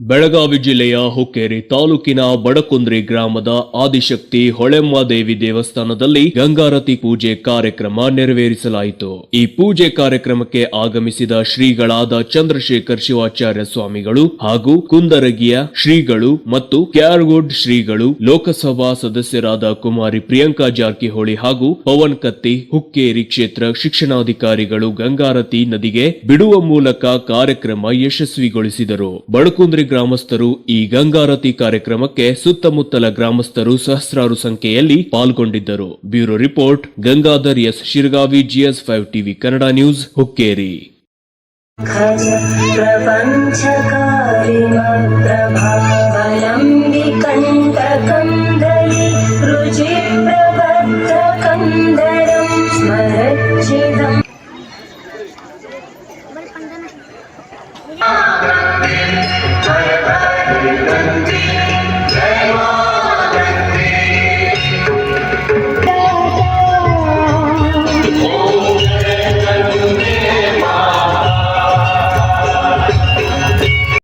ಬೆಳಗಾವಿ ಜಿಲ್ಲೆಯ ಹುಕ್ಕೇರಿ ತಾಲೂಕಿನ ಬಡಕುಂದ್ರಿ ಗ್ರಾಮದ ಆದಿಶಕ್ತಿ ಹೊಳೆಮ್ಮ ದೇವಿ ದೇವಸ್ಥಾನದಲ್ಲಿ ಗಂಗಾರತಿ ಪೂಜೆ ಕಾರ್ಯಕ್ರಮ ನೆರವೇರಿಸಲಾಯಿತು. ಈ ಪೂಜೆ ಕಾರ್ಯಕ್ರಮಕ್ಕೆ ಆಗಮಿಸಿದ ಶ್ರೀಗಳಾದ ಚಂದ್ರಶೇಖರ್ ಶಿವಾಚಾರ್ಯ ಸ್ವಾಮಿಗಳು ಹಾಗೂ ಕುಂದರಗಿಯ ಶ್ರೀಗಳು ಮತ್ತು ಕ್ಯಾರ್ವುಡ್ ಶ್ರೀಗಳು, ಲೋಕಸಭಾ ಸದಸ್ಯರಾದ ಕುಮಾರಿ ಪ್ರಿಯಾಂಕಾ ಜಾರಕಿಹೊಳಿ ಹಾಗೂ ಪವನ್ ಕತ್ತಿ, ಹುಕ್ಕೇರಿ ಕ್ಷೇತ್ರ ಶಿಕ್ಷಣಾಧಿಕಾರಿಗಳು ಗಂಗಾರತಿ ನದಿಗೆ ಬಿಡುವ ಮೂಲಕ ಕಾರ್ಯಕ್ರಮ ಯಶಸ್ವಿಗೊಳಿಸಿದರು. ಬಡಕುಂದ್ರಿ ಗ್ರಾಮಸ್ಥರು ಈ ಗಂಗಾರತಿ ಕಾರ್ಯಕ್ರಮಕ್ಕೆ ಸುತ್ತಮುತ್ತಲ ಗ್ರಾಮಸ್ಥರು ಸಹಸ್ರಾರು ಸಂಖ್ಯೆಯಲ್ಲಿ ಪಾಲ್ಗೊಂಡಿದ್ದರು. Bureau report, Gangadhar S. Shirgavi, GS five TV Kannada news, Hukkeri. 이 노.